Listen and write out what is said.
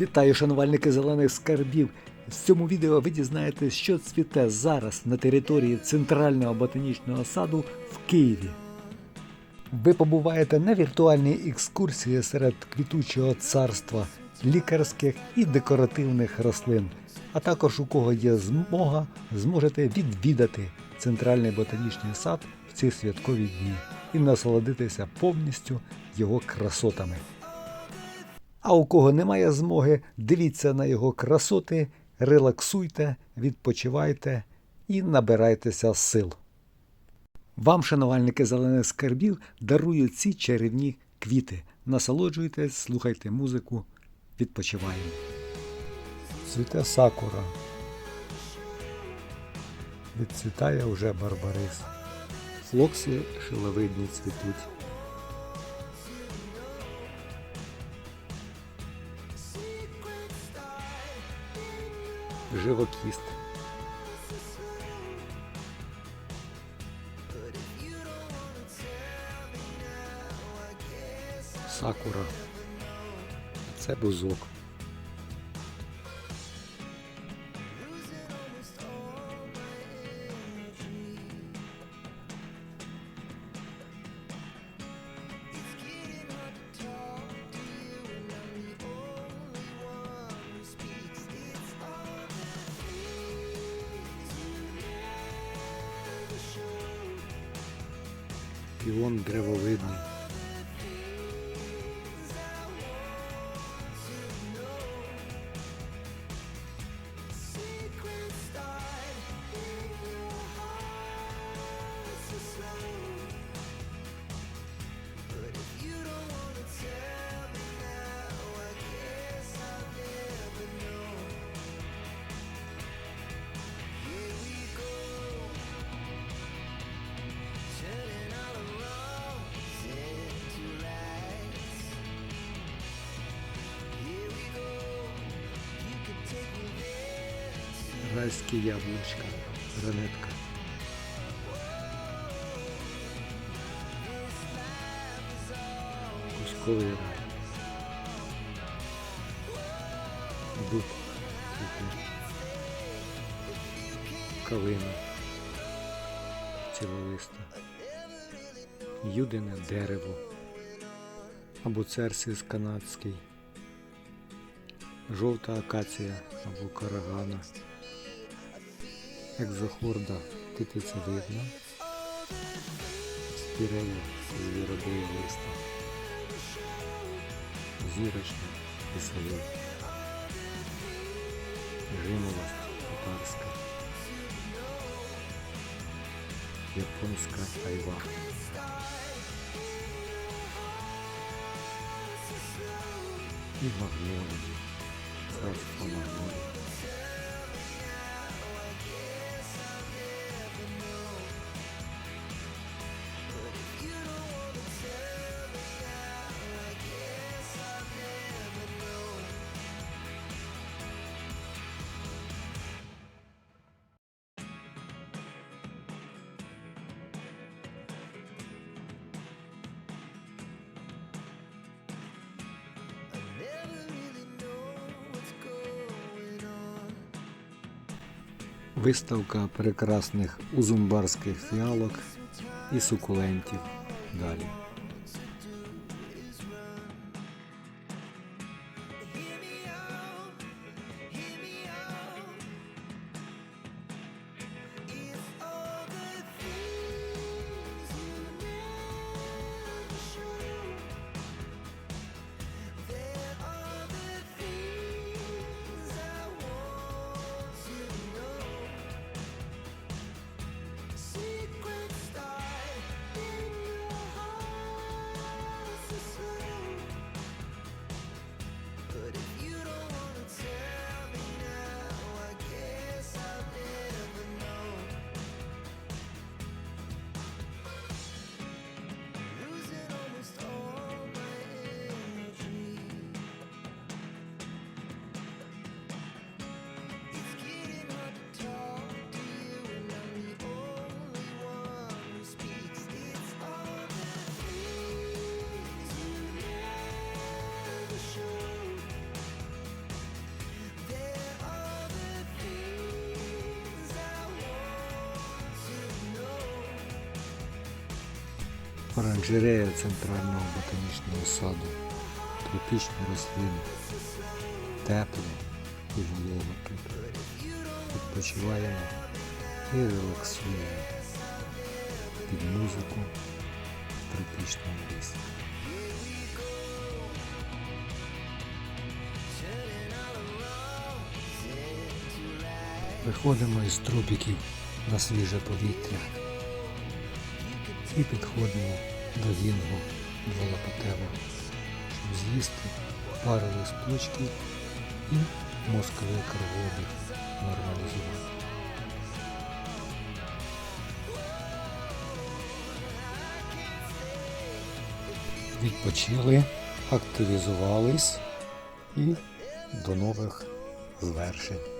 Вітаю, шанувальники зелених скарбів. В цьому відео ви дізнаєтесь, що цвіте зараз на території Центрального ботанічного саду в Києві. Ви побуваєте на віртуальній екскурсії серед квітучого царства лікарських і декоративних рослин. А також у кого є змога, зможете відвідати Центральний ботанічний сад в ці святкові дні і насолодитися повністю його красотами. А у кого немає змоги, дивіться на його красоти, релаксуйте, відпочивайте і набирайтеся сил. Вам, шанувальники зелених скарбів, дарую ці чарівні квіти. Насолоджуйтесь, слухайте музику, відпочиваємо. Цвіте сакура. Відцвітає уже барбарис. Флокси шиловидні цвітуть. Живокіст. Сакура. Це бузок. Піон древовидний. Райське яблучко, ранетка. Кузьковий рай. Дуб. Калина. Цілолиста. Юдине дерево. Або церсис канадський. Жовта акація або карагана. Екзохорда титиця видно. Спірея звіробої листа. Зірочна салют. Жимолость татарська. Японська айва. І магнолії. Царство магнолії. Виставка прекрасних узумбарських фіалок і сукулентів. Далі. Оранжерея центрального ботанічного саду. Тропічні рослини. Тепло і волого тут. Відпочиваємо і релаксуємо під музику в тропічному лісі. Виходимо із трубіків на свіже повітря і підходимо до вінгу дволопатевого, щоб з'їсти пару листочків і мозковий кровообіг нормалізувати. Відпочили, активізувались і до нових звершень.